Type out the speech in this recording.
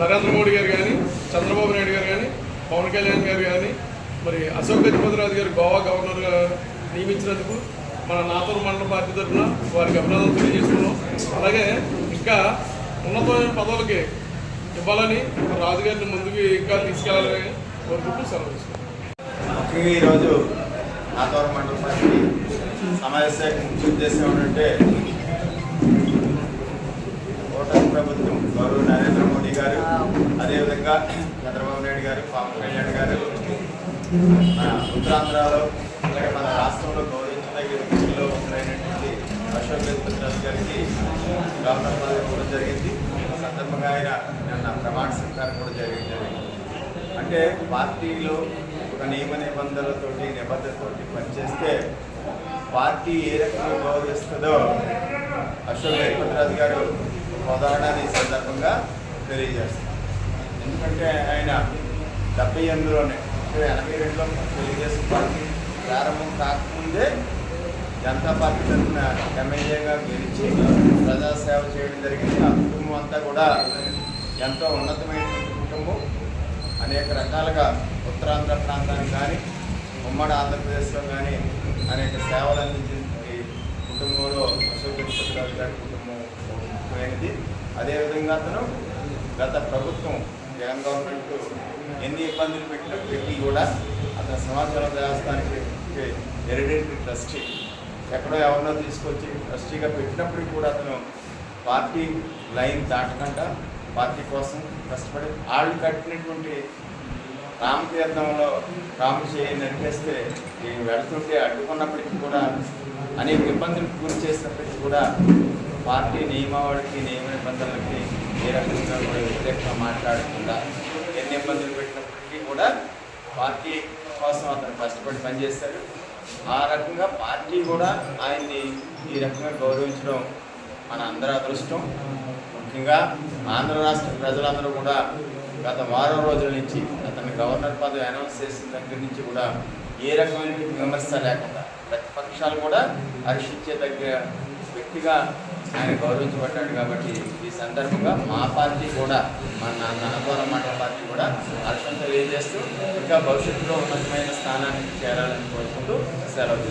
నరేంద్ర మోడీ గారు కానీ చంద్రబాబు నాయుడు గారు కానీ పవన్ కళ్యాణ్ గారు కానీ మరి అశోక్ గజపతిరాజు గారు గోవా గవర్నర్గా నియమించినందుకు మన నాతూరు మండల పార్టీ తరఫున వారికి అభినందనలు తెలియజేస్తున్నాం. అలాగే ఇంకా ఉన్నతమైన పదవులకి ఇవ్వాలని రాజుగారిని ముందుకు ఇంకా తీసుకెళ్ళాలని కోరుకుంటూ సెలవు తీసుకుంటాం ముఖ్యంగా ఈరోజు నాతూరు మండల పార్టీ సమావేశ ముఖ్య ఉద్దేశం ఏంటంటే ఓటమి ప్రభుత్వం గౌరవ నరేంద్ర అదేవిధంగా చంద్రబాబు నాయుడు గారు పవన్ కళ్యాణ్ గారు మన ఉత్తరాంధ్రలో అలాగే మన రాష్ట్రంలో గౌరవించదగిన వ్యక్తుల్లో ఒకరైనటువంటి అశోక్ గజపతిరాజు గారికి గవర్నర్ పదవి కూడా జరిగింది. సందర్భంగా ఆయన నిన్న ప్రమాణ స్వీకారం కూడా జరిగింది. అంటే పార్టీలో ఒక నియమ నిబంధనలతోటి నిబద్ధతతోటి పనిచేస్తే పార్టీ ఏ రకంగా గౌరవిస్తుందో అశోక్ గజపతిరాజు గారు ఉదాహరణ ఈ సందర్భంగా తెలియజేస్తారు. ఎందుకంటే ఆయన డెబ్బై ఎనిమిదిలోనే ఎనభై రెండులో తెలుగుదేశం పార్టీ ప్రారంభం కాకముందే జనతా పార్టీ తరఫున ఎమ్మెల్యేగా గెలిచి ప్రజాసేవ చేయడం జరిగింది. ఆ కుటుంబం అంతా కూడా ఎంతో ఉన్నతమైనటువంటి కుటుంబం. అనేక రకాలుగా ఉత్తరాంధ్ర ప్రాంతానికి కానీ ఉమ్మడి ఆంధ్రప్రదేశ్లో కానీ అనేక సేవలు అందించినటువంటి కుటుంబంలో అశోక్ గారి కుటుంబం ముఖ్యమైనది. అదేవిధంగా అతను గత ప్రభుత్వం జగన్ గవర్నమెంట్ ఎన్ని ఇబ్బందులు పెట్టినప్పటికీ కూడా అతను సమాచార దేవస్థానికి హెరిడేటరీ ట్రస్టీ ఎక్కడో ఎవరినో తీసుకొచ్చి ట్రస్టీగా పెట్టినప్పటికీ కూడా అతను పార్టీ లైన్ దాటకుండా పార్టీ కోసం కష్టపడి వాళ్ళు కట్టినటువంటి రామతీర్థంలో రాముడు చేయి నరికేస్తే ఈ అడ్డుకున్నప్పటికీ కూడా అనేక ఇబ్బందులకు గురి చేసినప్పటికీ కూడా పార్టీ నియమావళికి నియమ నిబంధనలకి ఏ రకంగా కూడా వ్యతిరేకంగా మాట్లాడకుండా ఎన్ని ఇబ్బందులు పెట్టినప్పటికీ కూడా పార్టీ కోసం అతను కష్టపడి పనిచేశారు ఆ రకంగా పార్టీ కూడా ఆయన్ని ఈ రకంగా గౌరవించడం మన అందరి అదృష్టం. ముఖ్యంగా ఆంధ్ర రాష్ట్ర ప్రజలందరూ కూడా గత వారం రోజుల నుంచి అతను గవర్నర్ పదవి అనౌన్స్ చేసిన దగ్గర నుంచి కూడా ఏ రకమైన విమర్శ లేకుండా ప్రతిపక్షాలు కూడా హర్షించే దగ్గర వ్యక్తిగా ఆయన గౌరవించబడ్డాడు కాబట్టి ఈ సందర్భంగా మా పార్టీ కూడా మన నన్నపూరం మండల పార్టీ కూడా హర్షం తెలియజేస్తూ ఇంకా భవిష్యత్తులో ఉన్నతమైన స్థానానికి చేరాలని కోరుకుంటూ సెలవు